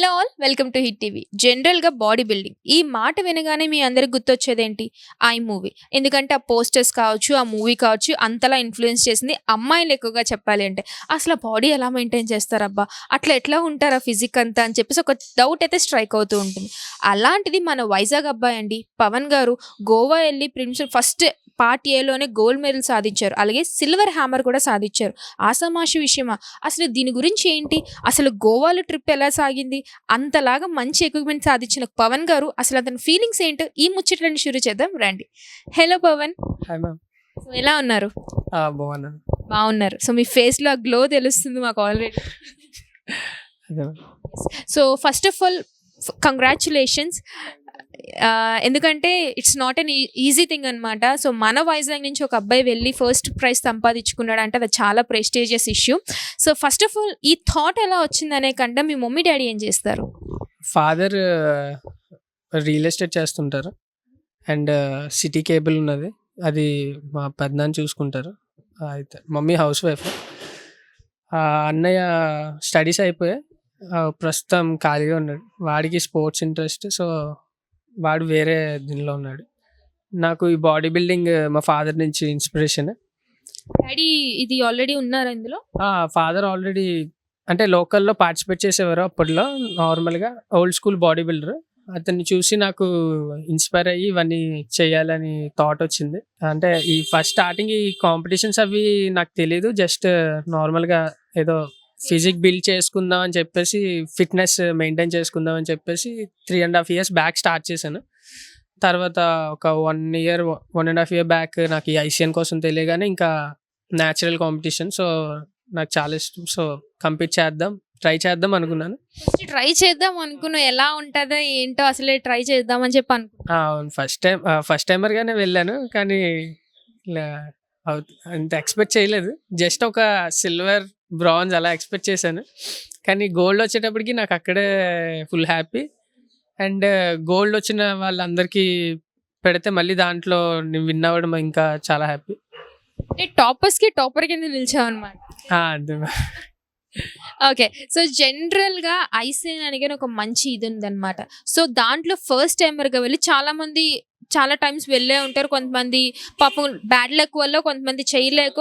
Hello all welcome to Hit TV. జనరల్గా body building. ఈ మాట వినగానే మీ అందరికి గుర్తొచ్చేదేంటి? I movie. ఎందుకంటే ఆ పోస్టర్స్ కావచ్చు ఆ మూవీ కావచ్చు అంతలా ఇన్ఫ్లుయెన్స్ చేసింది అమ్మాయిలు ఎక్కువగా చెప్పాలి అంటే. అసలు బాడీ ఎలా మెయింటైన్ చేస్తారబ్బా? అట్లా ఎట్లా ఉంటారా ఫిజిక్ అంతా అని చెప్పేసి ఒక డౌట్ అయితే స్ట్రైక్ అవుతూ ఉంటుంది. అలాంటిది మన వైజాగ్ అబ్బాయి అండి పవన్ గారు గోవా వెళ్ళి ప్రిన్సిపల్ ఫస్ట్ పార్ట్ ఏలోనే గోల్డ్ మెడల్ సాధించారు. అలాగే సిల్వర్ హ్యామర్ కూడా సాధించారు. ఆసామాషి విషయమా? అసలు దీని గురించి ఏంటి? అసలు గోవాలో ట్రిప్ ఎలా సాగింది? అంతలాగా మంచి ఎక్విప్మెంట్ సాధించిన పవన్ గారు అసలు అతని ఫీలింగ్స్ ఏంటో ఈ ముచ్చట్లని షురు చేద్దాం. రండి. Hello Pavan. Hi ma'am so ఎలా ఉన్నారు? బాగున్నాను. బాగున్నారు. సో మీ ఫేస్లో గ్లో తెలుస్తుంది మాకు already. So first of all congratulations ఎందుకంటే it's not an easy thing అనమాట సో మన వైజాగ్ నుంచి ఒక అబ్బాయి వెళ్ళి ఫస్ట్ ప్రైజ్ సంపాదించుకున్నాడు అంటే అది చాలా prestigious issue so first of all ఈ థాట్ ఎలా వచ్చిందనే కంటే మీ మమ్మీ డాడీ ఏం చేస్తారు? ఫాదర్ రియల్ ఎస్టేట్ చేస్తుంటారు. అండ్ సిటీ కేబుల్ ఉన్నది. అది మా పెద్దని చూసుకుంటారు. అయితే మమ్మీ హౌస్ వైఫ్ అన్నయ్య స్టడీస్ అయిపోయాయి ప్రస్తుతం ఖాళీగా ఉన్నాడు. వాడికి స్పోర్ట్స్ ఇంట్రెస్ట్ సో వాడు వేరే దీనిలో ఉన్నాడు. నాకు ఈ బాడీ బిల్డింగ్ మా ఫాదర్ నుంచి ఇన్స్పిరేషన్ డాడీ ఇది ఆల్రెడీ ఉన్నారా ఇందులో? ఫాదర్ ఆల్రెడీ అంటే లోకల్లో పార్టిసిపేట్ చేసేవారు అప్పట్లో నార్మల్గా ఓల్డ్ స్కూల్ బాడీ బిల్డర్ అతన్ని చూసి నాకు ఇన్స్పైర్ అయ్యి ఇవన్నీ చేయాలని థాట్ వచ్చింది. అంటే ఈ ఫస్ట్ స్టార్టింగ్ ఈ కాంపిటీషన్స్ అవి నాకు తెలియదు జస్ట్ నార్మల్గా ఏదో ఫిజిక్ బిల్డ్ చేసుకుందాం అని చెప్పేసి ఫిట్నెస్ మెయింటైన్ చేసుకుందాం అని చెప్పేసి three and half years back start చేశాను. తర్వాత ఒక one year one and half year back నాకు ఈ ఐసిఎన్ కోసం తెలియగానే ఇంకా న్యాచురల్ కాంపిటీషన్ సో నాకు చాలా ఇష్టం. సో కంపీట్ చేద్దాం ట్రై చేద్దాం అనుకున్నాను. ఫస్ట్ ట్రై చేద్దాం అనుకున్నా ఎలా ఉంటుందో ఏంటో అసలే ట్రై చేద్దామని చెప్పి అనుకున్నా అవును. ఫస్ట్ టైం ఫస్ట్ టైమర్గానే వెళ్ళాను కానీ అంత ఎక్స్పెక్ట్ చేయలేదు. జస్ట్ ఒక సిల్వర్ బ్రాంజ్ అలా ఎక్స్పెక్ట్ చేశాను. కానీ గోల్డ్ వచ్చేటప్పటికి నాకు అక్కడే ఫుల్ హ్యాపీ. అండ్ గోల్డ్ వచ్చిన వాళ్ళందరికీ పెడితే మళ్ళీ దాంట్లో విన్ అవ్వడం ఇంకా చాలా హ్యాపీ. టాపర్స్కి టాపర్ కింద నిలిచావు అనమాట అంతే ఓకే. సో జనరల్గా ఐసీఎన్ అనేది ఒక మంచి ఇది ఉందన్నమాట. సో దాంట్లో ఫస్ట్ టైమర్గా వెళ్ళి చాలా మంది చాలా టైమ్స్ వెళ్ళే ఉంటారు. కొంతమంది పాపం బ్యాడ్ లక్ వల్ల కొంతమంది చేయలేక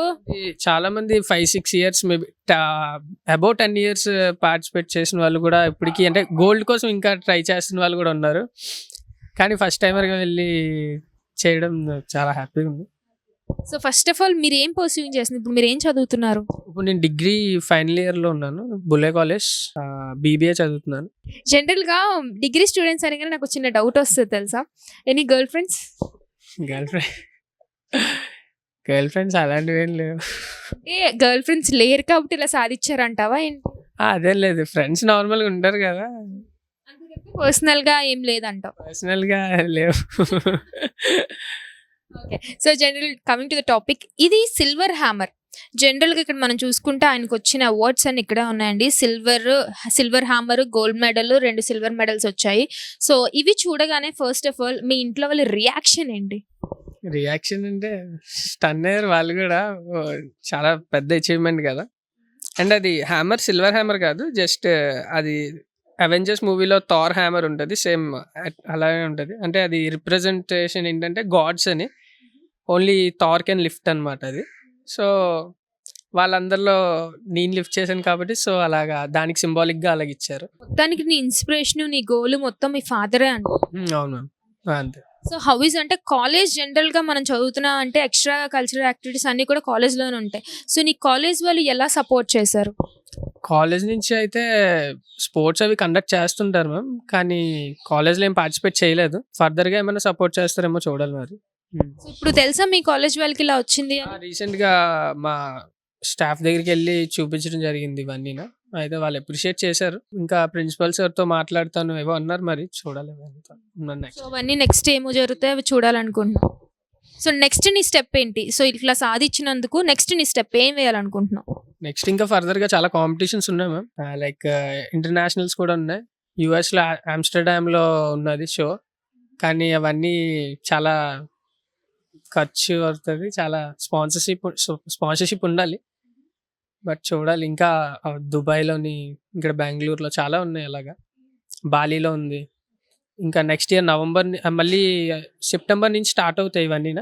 చాలా మంది five six years maybe about ten years participate చేసిన వాళ్ళు కూడా ఇప్పటికీ అంటే గోల్డ్ కోసం ఇంకా ట్రై చేస్తున్న వాళ్ళు కూడా ఉన్నారు. కానీ ఫస్ట్ టైమర్గా వెళ్ళి చేయడం uh, చాలా హ్యాపీగా ఉంది. సో ఫస్ట్ ఆఫ్ ఆల్ మీరు ఏం పర్సూయింగ్ చేస్తున్నారు? ఇప్పుడు మీరు ఏం చదువుతున్నారు? ఇప్పుడు నేను డిగ్రీ ఫైనల్ ఇయర్లో ఉన్నాను బుల్లే కాలేజ్ బీబీఏ చదువుతున్నాను. జనరల్గా డిగ్రీ స్టూడెంట్స్ అనగానే నాకు చిన్న డౌట్ వస్తుంది తెలుసా? Any girl friends girl friend girl friends అలాంటివి ఏం లేవు. ఏ గర్ల్ ఫ్రెండ్స్ లేరు కాబట్టి ఇలా సాధించారంటావా ఏంటి? అదేం లేదు. ఫ్రెండ్స్ నార్మల్గా ఉంటారు కదా. పర్సనల్గా ఏం లేదంటావు. పర్సనల్గా లేవు. Okay so general coming to the topic ఇది సిల్వర్ హ్యామర్ జనరల్గా ఇక్కడ మనం చూసుకుంటే ఆయనకు వచ్చిన అవార్డ్స్ అని ఇక్కడ ఉన్నాయండి. Silver silver hammer gold medal రెండు సిల్వర్ మెడల్స్ వచ్చాయి. సో ఇవి చూడగానే ఫస్ట్ ఆఫ్ ఆల్ మీ ఇంట్లో వాళ్ళ రియాక్షన్ ఏంటి? రియాక్షన్ అంటే స్టన్ అయ్యారు వాళ్ళు కూడా చాలా పెద్ద అచీవ్మెంట్ కదా. అండ్ అది హ్యామర్ సిల్వర్ హ్యామర్ కాదు జస్ట్ అది అవెంజర్స్ మూవీలో థార్ హ్యామర్ ఉంటుంది సేమ్ అలాగే ఉంటుంది. అంటే అది రిప్రజెంటేషన్ ఏంటంటే గాడ్స్ అని. ఓన్లీ థార్ కెన్ లిఫ్ట్ అనమాట అది. సో వాళ్ళందరిలో నేను లిఫ్ట్ చేశాను కాబట్టి సో అలాగా దానికి సింబాలిక్గా అలాగ ఇచ్చారు మొత్తానికి నీ ఇన్స్పిరేషన్ నీ గోల్ మొత్తం మీ ఫాదరే ఉమ్, అవును మ్యామ్. అంతే. సో హౌ ఇస్ అంటే కాలేజ్ జనరల్గా మనం చదువుతున్నా అంటే ఎక్స్ట్రా కల్చరల్ యాక్టివిటీస్ అన్ని కూడా కాలేజ్లోనే ఉంటాయి. సో నీ కాలేజ్ వాళ్ళు ఎలా సపోర్ట్ చేశారు? కాలేజ్ నుంచి అయితే స్పోర్ట్స్ అవి కండక్ట్ చేస్తుంటారు మ్యామ్. కానీ కాలేజ్లో ఏం పార్టిసిపేట్ చేయలేదు. ఫర్దర్గా ఏమైనా సపోర్ట్ చేస్తారేమో చూడాలి మరి. ఇప్పుడు తెలుసా మీ కాలేజ్ వాళ్ళకి ఇలా వచ్చింది అని? రీసెంట్గా మా స్టాఫ్ దగ్గరికి వెళ్ళి చూపించడం జరిగింది ఇవన్నీ అయితే వాళ్ళు అప్రిషియేట్ చేశారు. ఇంకా ప్రిన్సిపల్ సార్తో మాట్లాడుతాను ఏవో అన్నారు మరి చూడాలి అవన్నీ నెక్స్ట్ ఏమో జరుగుతాయి అవి చూడాలనుకుంటున్నావు సో నెక్స్ట్ నీ స్టెప్ ఏంటి? సో ఇట్లా సాధించినందుకు నెక్స్ట్ నీ స్టెప్ ఏం వేయాలనుకుంటున్నావు? నెక్స్ట్ ఇంకా ఫర్దర్గా చాలా కాంపిటీషన్స్ ఉన్నాయి మ్యామ్. లైక్ ఇంటర్నేషనల్స్ కూడా ఉన్నాయి. యుఎస్లో ఆమ్స్టర్డామ్లో ఉన్నది షో. కానీ అవన్నీ చాలా ఖర్చు అవుతుంది చాలా స్పాన్సర్షిప్ స్పాన్సర్షిప్ ఉండాలి. బట్ చూడాలి ఇంకా దుబాయ్లోని ఇక్కడ బెంగళూరులో చాలా ఉన్నాయి అలాగా. బాలీలో ఉంది. ఇంకా నెక్స్ట్ ఇయర్ నవంబర్ మళ్ళీ సెప్టెంబర్ నుంచి స్టార్ట్ అవుతాయి ఇవన్నీ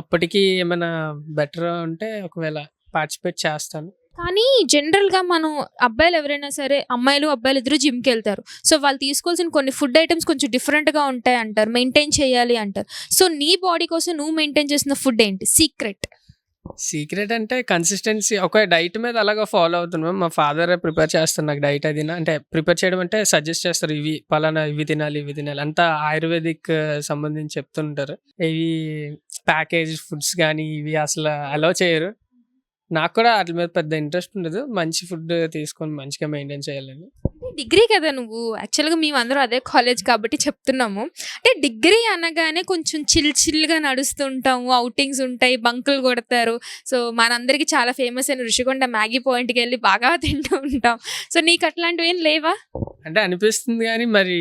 అప్పటికి ఏమైనా బెటర్ ఉంటే ఒకవేళ పార్టిసిపేట్ చేస్తాను. కానీ జనరల్‌గా మనం అబ్బాయిలు ఎవరైనా సరే అమ్మాయిలు, అబ్బాయిలు ఇద్దరు జిమ్‌కి వెళ్తారు. సో వాళ్ళు తీసుకోవాల్సిన కొన్ని ఫుడ్ ఐటమ్స్ కొంచెం డిఫరెంట్‌గా ఉంటాయి అంటారు. మెయింటైన్ చేయాలి అంటారు. సో నీ బాడీ కోసం నువ్వు మెయింటైన్ చేసిన ఫుడ్ ఏంటి? సీక్రెట్. సీక్రెట్ అంటే కన్సిస్టెన్సీ ఒక డైట్ మీద అలాగా ఫాలో అవుతున్నాం మా ఫాదర్ ప్రిపేర్ చేస్తారు నాకు డైట్ అది అంటే ప్రిపేర్ చేయడం అంటే సజెస్ట్ చేస్తారు ఇవి పలానా ఇవి తినాలి ఇవి తినాలి అంతా ఆయుర్వేదిక్ సంబంధించి చెప్తుంటారు ఇవి ప్యాకేజ్ ఫుడ్స్ కానీ ఇవి అసలు అలో చేయరు నాకు కూడా వాటి మీద పెద్ద ఇంట్రెస్ట్ ఉండదు మంచి ఫుడ్ తీసుకొని మంచిగా మెయింటైన్ చేయాలని డిగ్రీ కదా నువ్వు. యాక్చువల్‌గా మేమందరం అదే కాలేజ్ కాబట్టి చెప్తున్నాము. అంటే డిగ్రీ అనగానే కొంచెం చిల్ చిల్‌గా నడుస్తుంటాము. ఔటింగ్స్ ఉంటాయి. బంకులు కొడతారు. సో మనందరికీ చాలా ఫేమస్ అయిన ఋషికొండ మ్యాగీ పాయింట్‌కి వెళ్ళి బాగా తింటూ ఉంటాం. సో నీకు అట్లాంటివి ఏం లేవా? అంటే అనిపిస్తుంది కానీ మరి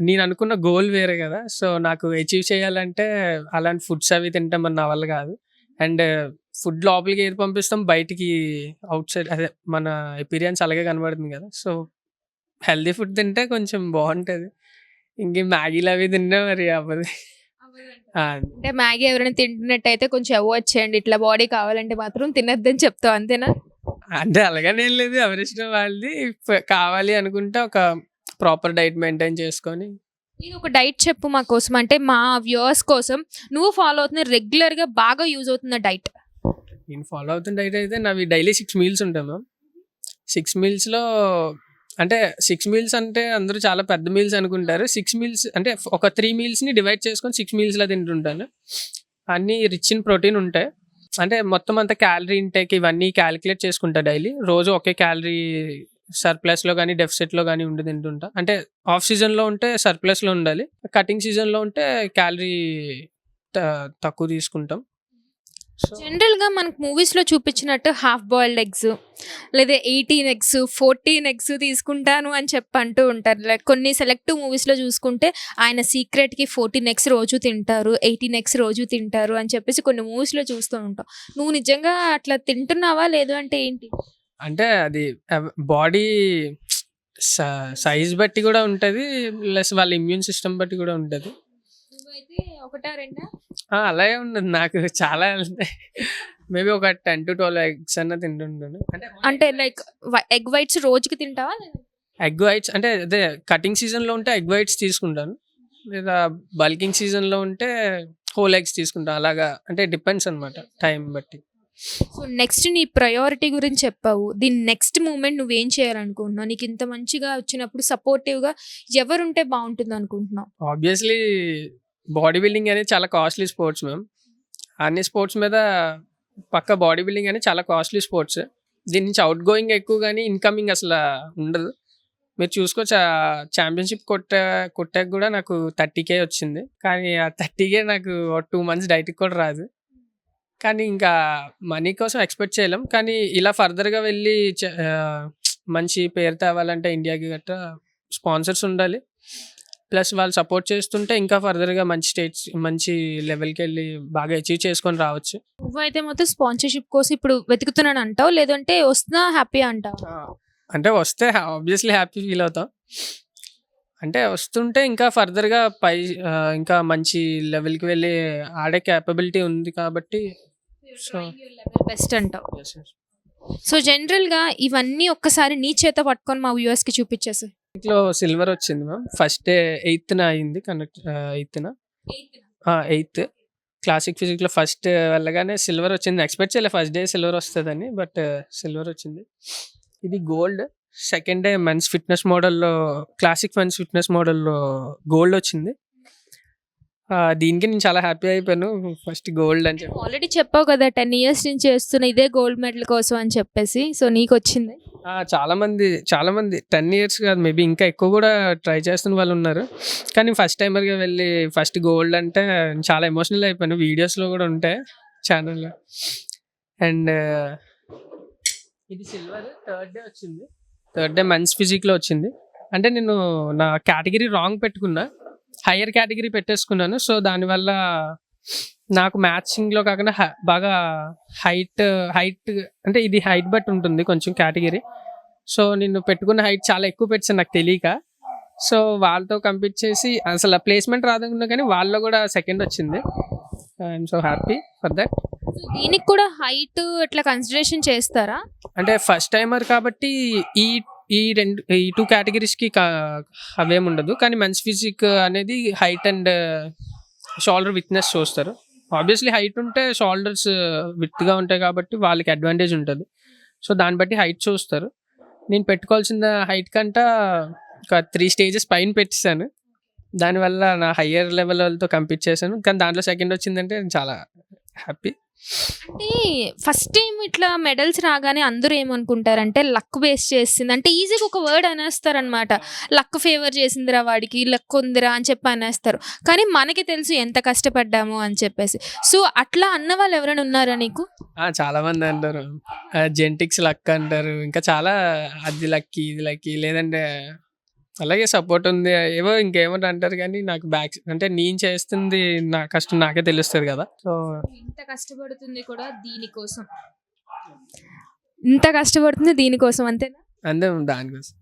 నేను అనుకున్న గోల్ వేరే కదా సో నాకు అచీవ్ చేయాలంటే అలాంటి ఫుడ్స్ అవి తింటే మన నా వల్ల కాదు అండ్ ఫుడ్ లోపలికి ఏది పంపిస్తాం? బయటికి అవుట్ సైడ్ అదే మన ఎపీరియన్స్ అలాగే కనబడుతుంది కదా. సో హెల్దీ ఫుడ్ తింటే కొంచెం బాగుంటుంది. ఇంకే మ్యాగీలు అవి తింటే మరి అవ్వదు. అంటే మ్యాగీ ఎవరైనా తింటున్నట్టయితే కొంచెం అవాయిడ్ చేయండి. ఇట్లా బాడీ కావాలంటే మాత్రం తినొద్దని చెప్తావు అంతేనా? అంటే అలాగనే ఏం లేదు. ఎవరిష్టం వాళ్ళది. కావాలి అనుకుంటే ఒక ప్రాపర్ డైట్ మెయింటైన్ చేసుకొని ఇది ఒక డైట్ చెప్పు మా కోసం. అంటే మా వ్యూవర్స్ కోసం నువ్వు ఫాలో అవుతున్న రెగ్యులర్‌గా బాగా యూజ్ అవుతున్న డైట్. నేను ఫాలో అవుతున్న డైట్ అయితే నావి డైలీ సిక్స్ మీల్స్ ఉంటాయి మ్యామ్. సిక్స్ మీల్స్లో అంటే సిక్స్ మీల్స్ అంటే అందరూ చాలా పెద్ద మీల్స్ అనుకుంటారు. సిక్స్ మీల్స్ అంటే ఒక త్రీ మీల్స్ని డివైడ్ చేసుకొని సిక్స్ మీల్స్లో తింటుంటాను. అన్నీ రిచ్ ఇన్ ప్రోటీన్ ఉంటాయి. అంటే మొత్తం అంతా క్యాలరీ ఇంటేక్ ఇవన్నీ క్యాలిక్యులేట్ చేసుకుంటా డైలీ. రోజు ఒకే క్యాలరీ సర్ప్లస్లో కానీ డెఫిసిట్లో కానీ ఉండి తింటుంటా అంటే ఆఫ్ సీజన్లో ఉంటే సర్ప్లస్లో ఉండాలి కటింగ్ సీజన్లో ఉంటే క్యాలరీ తక్కువ తీసుకుంటాం జనరల్‌గా మనకు మూవీస్‌లో చూపించినట్టు హాఫ్ బాయిల్డ్ ఎగ్స్ లేదా 18 ఎగ్స్, 14 ఎగ్స్ తీసుకుంటాను అని చెప్పి అంటూ ఉంటారు. లైక్ కొన్ని సెలెక్ట్ మూవీస్‌లో చూసుకుంటే ఆయన సీక్రెట్‌కి 14 ఎగ్స్ రోజు తింటారు. 18 ఎగ్స్ రోజు తింటారు అని చెప్పేసి కొన్ని మూవీస్‌లో చూస్తూ ఉంటాం. నువ్వు నిజంగా అట్లా తింటున్నావా? లేదు అంటే ఏంటి? అంటే అది బాడీ సైజ్ బట్టి కూడా ఉంటుంది ప్లస్ వాళ్ళ ఇమ్యూన్ సిస్టమ్ బట్టి కూడా ఉంటుంది. నువ్వైతే ఒకటా రెండా? అలాగే ఉండదు నాకు చాలా మేబీ ఒక టెన్ టు ట్వెల్వ్ ఎగ్స్ అన్న తింటుంటాను. అంటే అంటే లైక్ ఎగ్ వైట్స్ రోజుకి తింటావా? ఎగ్ వైట్స్ అంటే అదే కటింగ్ సీజన్లో ఉంటే ఎగ్ వైట్స్ తీసుకుంటాను. లేదా బల్కింగ్ సీజన్లో ఉంటే హోల్ ఎగ్స్ తీసుకుంటాను. అలాగా అంటే డిపెండ్స్ అనమాట టైం బట్టి. సో నెక్స్ట్ నీ ప్రయారిటీ గురించి చెప్పావు. దీని నెక్స్ట్ మూమెంట్ నువ్వేం చేయాలనుకుంటున్నావు? నీకు ఇంత మంచిగా వచ్చినప్పుడు సపోర్టివ్‌గా ఎవరుంటే బాగుంటుంది అనుకుంటున్నావు? ఆబ్వియస్లీ బాడీ బిల్డింగ్ అనేది చాలా కాస్ట్లీ స్పోర్ట్స్ మ్యామ్ అన్ని స్పోర్ట్స్ మీద పక్క బాడీ బిల్డింగ్ అనేది చాలా కాస్ట్లీ స్పోర్ట్స్ దీని నుంచి అవుట్ గోయింగ్ ఎక్కువ కానీ ఇన్కమింగ్ అసలు ఉండదు మీరు చూసుకోవచ్చు ఛాంపియన్షిప్ కొట్ట కొట్టాక కూడా నాకు థర్టీ కే వచ్చింది కానీ ఆ థర్టీ కే నాకు టూ మంత్స్ డైట్కి కూడా రాదు కానీ ఇంకా మనీ కోసం ఎక్స్పెక్ట్ చేయలేం కానీ ఇలా ఫర్దర్గా వెళ్ళి మంచి పేరు తేవాలంటే ఇండియాకి గట్రా స్పాన్సర్స్ ఉండాలి ప్లస్ వాళ్ళు సపోర్ట్ చేస్తుంటే ఇంకా ఫర్దర్గా మంచి స్టేట్స్ మంచి లెవెల్కి వెళ్ళి బాగా అచీవ్ చేసుకొని రావచ్చు నువ్వైతే మొత్తం స్పాన్సర్‌షిప్ కోసం ఇప్పుడు వెతుకుతున్నాను అంటావు. లేదంటే వస్తున్నా హ్యాపీ అంటావా? అంటే వస్తే ఆబ్వియస్లీ హ్యాపీ ఫీల్ అవుతాం అంటే వస్తుంటే ఇంకా ఫర్దర్గా పై ఇంకా మంచి లెవెల్కి వెళ్ళి ఆడే క్యాపబిలిటీ ఉంది కాబట్టి సో బెస్ట్ అంటావు. సో జనరల్‌గా ఇవన్నీ ఒక్కసారి నీ చేత పట్టుకొని మా వ్యూవర్స్‌కి చూపించేసేయ్. ఇంట్లో సిల్వర్ వచ్చింది మ్యామ్. ఫస్ట్ డే ఎయిత్న అయింది కనెక్ట్ ఎయిత్న. ఎయిత్. క్లాసిక్ ఫిజిక్స్లో ఫస్ట్ వెళ్ళగానే సిల్వర్ వచ్చింది. ఎక్స్పెక్ట్ చేయలే ఫస్ట్ డే సిల్వర్ వస్తుందని బట్ సిల్వర్ వచ్చింది. ఇది gold second day men's fitness మోడల్లో క్లాసిక్ మెన్స్ ఫిట్నెస్ మోడల్లో గోల్డ్ వచ్చింది. ఆ, దీనికి నేను చాలా హ్యాపీ అయిపోయాను. ఫస్ట్ గోల్డ్ అని చెప్పి. ఆల్రెడీ చెప్పావు కదా 10 ఇయర్స్ నుంచి చేస్తున్న ఇదే గోల్డ్ మెడల్ కోసం అని చెప్పేసి. సో నీకొచ్చింది. ఆ, చాలా మంది చాలా మంది టెన్ ఇయర్స్ కాదు మేబీ ఇంకా ఎక్కువ కూడా ట్రై చేస్తున్న వాళ్ళు ఉన్నారు. కానీ ఫస్ట్ టైమర్గా వెళ్ళి ఫస్ట్ గోల్డ్ అంటే చాలా ఎమోషనల్ అయిపోయాను. వీడియోస్లో కూడా ఉంటాయి ఛానల్లో అండ్ ఇది సిల్వర్ థర్డ్ డే వచ్చింది. థర్డ్ డే మెన్స్ ఫిజిక్లో వచ్చింది. అంటే నేను నా కేటగిరీ రాంగ్ పెట్టుకున్నా. హయ్యర్ కేటగిరీ పెట్టేసుకున్నాను. సో దానివల్ల నాకు మ్యాచింగ్లో కాకుండా బాగా హైట్ హైట్ అంటే ఇది హైట్ బట్టి ఉంటుంది కొంచెం కేటగిరీ. సో నేను పెట్టుకున్న హైట్ చాలా ఎక్కువ పెట్టాను నాకు తెలియక. సో వాళ్ళతో కంపీట్ చేసి అసలు ప్లేస్మెంట్ రాదనుకున్నా కానీ వాళ్ళలో కూడా సెకండ్ వచ్చింది. I'm so happy for that. So దీనికి కూడా హైట్ ఇట్లా కన్సిడరేషన్ చేస్తారా? అంటే ఫస్ట్ టైమర్ కాబట్టి ఈ ఈ రెండు ఈ టూ కేటగిరీస్కి అవేం ఉండదు. కానీ మెన్స్ ఫిజిక్ అనేది హైట్ అండ్ షోల్డర్ విత్నెస్ చూస్తారు. ఆబ్వియస్లీ హైట్ ఉంటే షోల్డర్స్ విత్గా uh, ఉంటాయి కాబట్టి వాళ్ళకి అడ్వాంటేజ్ ఉంటుంది. సో దాన్ని బట్టి హైట్ చూస్తారు. నేను పెట్టుకోవాల్సిన హైట్ కంట ఒక త్రీ స్టేజెస్ పైన పెట్టేశాను. దానివల్ల నా హయ్యర్ లెవెల్ వాళ్ళతో కంపీట్ చేశాను. కానీ దాంట్లో సెకండ్ వచ్చిందంటే నేను చాలా హ్యాపీ అంటే ఫస్ట్ టైం ఇట్లా మెడల్స్ రాగానే అందరూ ఏమనుకుంటారంటే లక్ బేస్ చేసింది అంటే ఈజీగా ఒక వర్డ్ అనేస్తారనమాట లక్ ఫేవర్ చేసిందిరా వాడికి లక్ ఉందిరా అని చెప్పి అనేస్తారు. కానీ మనకి తెలుసు ఎంత కష్టపడ్డాము అని చెప్పేసి. సో అట్లా అన్న వాళ్ళు ఎవరైనా ఉన్నారా నీకు? చాలా మంది అంటారు. జెంటిక్స్ లక్ అంటారు. ఇంకా చాలా అది లక్కి ఇది లక్కి లేదంటే అలాగే సపోర్ట్ ఉంది. ఏవో ఇంకేమో అంటారు కానీ నాకు బ్యాక్ అంటే నేను చేస్తుంది నా కష్టం నాకే తెలుస్తుంది కదా. సో ఇంత కష్టపడుతుంది కూడా దీనికోసం. ఇంత కష్టపడుతుంది దీనికోసం అంతేనా? అంతే దానికోసం.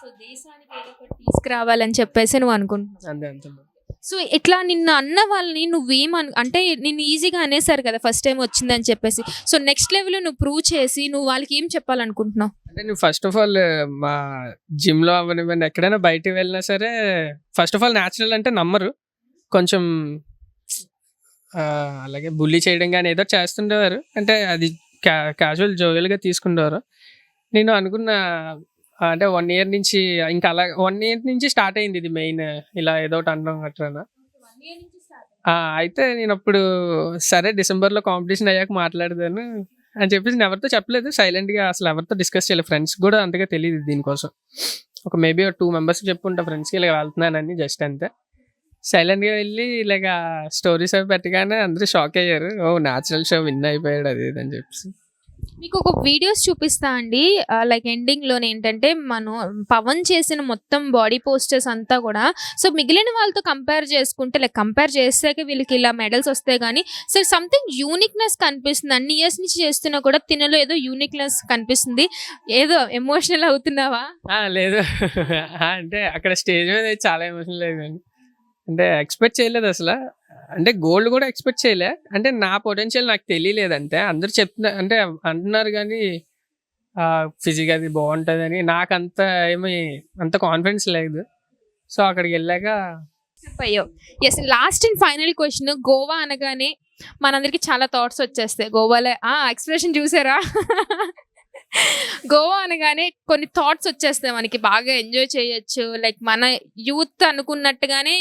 సో దేశానికి ఏదో ఒకటి తీసుకురావాలని చెప్పేసి నువ్వు అనుకుంటున్నావు. అంతే అంతే సో ఇట్లా నిన్న అన్న వాళ్ళని నువ్వేం అను అంటే నిన్ను ఈజీగా అనేసారు కదా ఫస్ట్ టైం వచ్చిందని చెప్పేసి. సో నెక్స్ట్ లెవెల్ నువ్వు ప్రూవ్ చేసి నువ్వు వాళ్ళకి ఏం చెప్పాలనుకుంటున్నావు? అంటే నేను ఫస్ట్ ఆఫ్ ఆల్ మా జిమ్లో అవనివ్వండి ఎక్కడైనా బయటికి వెళ్ళినా సరే ఫస్ట్ ఆఫ్ ఆల్ న్యాచురల్ అంటే నమ్మరు. కొంచెం ఆ, అలాగే బుల్లి చేయడం కానీ ఏదో చేస్తుండేవారు. అంటే అది క్యాజువల్ జోయల్గా తీసుకుండేవారు. నేను అనుకున్న అంటే వన్ ఇయర్ నుంచి ఇంకా అలా వన్ ఇయర్ నుంచి స్టార్ట్ అయింది ఇది మెయిన్ ఇలా ఏదో ఒకటి అనడం అట్లా అయితే నేను అప్పుడు సరే డిసెంబర్లో కాంపిటీషన్ అయ్యాక మాట్లాడదాను అని చెప్పేసి నేను ఎవరితో చెప్పలేదు. సైలెంట్గా అసలు ఎవరితో డిస్కస్ చేయలేదు. ఫ్రెండ్స్ కూడా అంతగా తెలియదు దీనికోసం. ఒక మేబీ ఒక టూ మెంబర్స్ చెప్పుకుంటా ఫ్రెండ్స్కి ఇలా వెళ్తున్నానని జస్ట్ అంతే. సైలెంట్గా వెళ్ళి ఇలాగ స్టోరీస్ అవి పెట్టగానే అందరూ షాక్ అయ్యారు. ఓ న్యాచురల్ షో విన్ అయిపోయాడు అది ఇది అని చెప్పేసి. మీకు ఒక వీడియోస్ చూపిస్తా అండి. లైక్ ఎండింగ్లోనే ఏంటంటే మనం పవన్ చేసిన మొత్తం బాడీ పోస్టర్స్ అంతా కూడా సో మిగిలిన వాళ్ళతో కంపేర్ చేసుకుంటే లైక్ కంపేర్ చేస్తే వీళ్ళకి ఇలా మెడల్స్ వస్తాయి కానీ సో సంథింగ్ యూనిక్నెస్ కనిపిస్తుంది. అన్ని ఇయర్స్ నుంచి చేస్తున్నా కూడా తినలో ఏదో యూనిక్నెస్ కనిపిస్తుంది. ఏదో ఎమోషనల్ అవుతున్నావా? లేదు. అంటే అక్కడ స్టేజ్ మీద చాలా ఎమోషనల్ అయిందండి అంటే ఎక్స్పెక్ట్ చేయలేదు అసలు. అంటే గోల్డ్ కూడా ఎక్స్పెక్ట్ చేయలే. అంటే నా పొటెన్షియల్ నాకు తెలియలేదు అంతే. అందరు చెప్తున్నా అంటే అంటున్నారు కానీ ఫిజిక్ అది బాగుంటుంది అని నాకు అంత ఏమి అంత కాన్ఫిడెన్స్ లేదు. సో అక్కడికి వెళ్ళాక అయ్యో yes last and final question Goa అనగానే మనందరికి చాలా థాట్స్ వచ్చేస్తాయి. గోవాలో ఆ ఎక్స్ప్రెషన్ చూసారా? గోవా అనగానే కొన్ని థాట్స్ వచ్చేస్తాయి మనకి. బాగా ఎంజాయ్ చేయొచ్చు. లైక్ మన యూత్ అనుకున్నట్టుగానే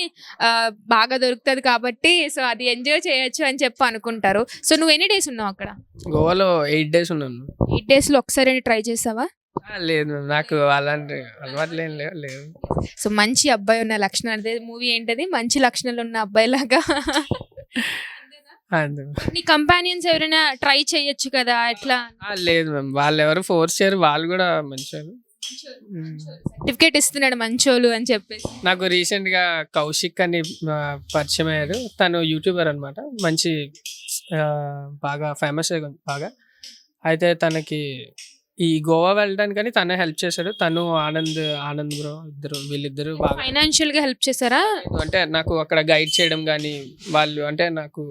బాగా దొరుకుతుంది కాబట్టి సో అది ఎంజాయ్ చేయొచ్చు అని చెప్పి అనుకుంటారు. సో నువ్వు ఎన్ని డేస్ ఉన్నావు అక్కడ? గోవాలో ఎయిట్ డేస్ ఉన్నాను. ఎయిట్ డేస్లో ఒకసారి ట్రై చేసావా? లేదు. నాకు అలాంటి అలవాట్లు ఏం లేవు సో మంచి అబ్బాయి ఉన్న లక్షణాలు. మూవీ ఏంటది? మంచి లక్షణాలు ఉన్న అబ్బాయి లాగా నీ కంపానియన్స్ ఎవరైనా ట్రై చేయొచ్చు కదా ఎట్లా ఆ, లేదు మ్యామ్. వాళ్ళు ఎవరు ఫోర్స్ చేయరు వాళ్ళు కూడా మ్మ్. సర్టిఫికేట్ ఇస్తున్నాడు మంచోళ్ళు అని చెప్పేసి. నాకు రీసెంట్గా కౌశిక్ అని పరిచయం అయ్యారు. తను యూట్యూబర్ అనమాట మంచి బాగా ఫేమస్ బాగా. అయితే తనకి ఈ గోవా వెళ్ళడానికని తనే హెల్ప్ చేశాడు. తను ఆనంద్ ఆనంద్ బ్రో ఇద్దరు వీళ్ళిద్దరు బాగా ఫైనాన్షియల్గా హెల్ప్ చేశారా? అంటే నాకు అక్కడ గైడ్ చేయడం కానీ వాళ్ళు అంటే నాకు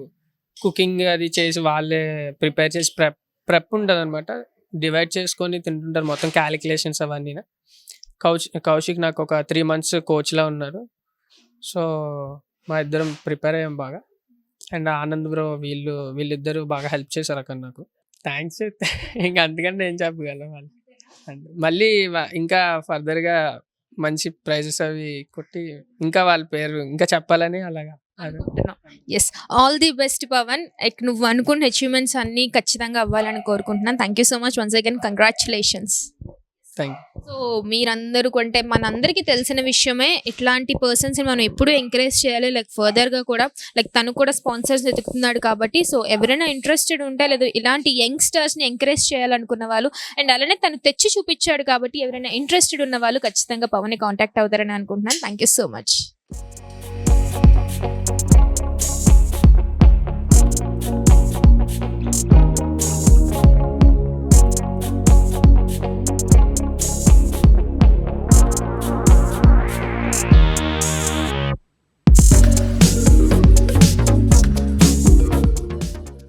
కుకింగ్ అది చేసి వాళ్ళే ప్రిపేర్ చేసి ప్రెప్ ప్రెప్ ఉంటుంది అనమాట డివైడ్ చేసుకొని తింటుంటారు మొత్తం క్యాలిక్యులేషన్స్ అవన్నీ. కౌశ్ కౌశిక్ నాకు ఒక త్రీ మంత్స్ కోచ్లా ఉన్నారు. సో మా ఇద్దరం ప్రిపేర్ అయ్యాం బాగా. అండ్ ఆనంద్ బ్రో వీళ్ళు వీళ్ళిద్దరూ బాగా హెల్ప్ చేశారు అక్కడ నాకు. థ్యాంక్స్ ఇంకా అందుకంటే ఏం చెప్పగలం వాళ్ళు. అండ్ మళ్ళీ ఇంకా ఫర్దర్గా మంచి ప్రైజెస్ అవి కొట్టి ఇంకా వాళ్ళ పేరు ఇంకా చెప్పాలని అలాగా. అదే yes all the best Pavan like నువ్వు అనుకున్న అచీవ్మెంట్స్ అన్ని ఖచ్చితంగా అవ్వాలని కోరుకుంటున్నాను. Thank you so much once again congratulations so మీరందరూ కొంటే మనందరికీ తెలిసిన విషయమే ఇట్లాంటి పర్సన్స్ మనం ఎప్పుడూ ఎంకరేజ్ చేయాలి. లైక్ ఫర్దర్గా కూడా లైక్ తను కూడా స్పాన్సర్స్ వెతుకుతున్నాడు కాబట్టి సో ఎవరైనా ఇంట్రెస్టెడ్ ఉంటే లేదు ఇలాంటి యంగ్స్టర్స్ని ఎంకరేజ్ చేయాలనుకున్న వాళ్ళు అండ్ అలానే తను తెచ్చి చూపించాడు కాబట్టి ఎవరైనా ఇంట్రెస్టెడ్ ఉన్న వాళ్ళు ఖచ్చితంగా పవన్ని కాంటాక్ట్ అవుతారని అనుకుంటున్నాను. Thank you so much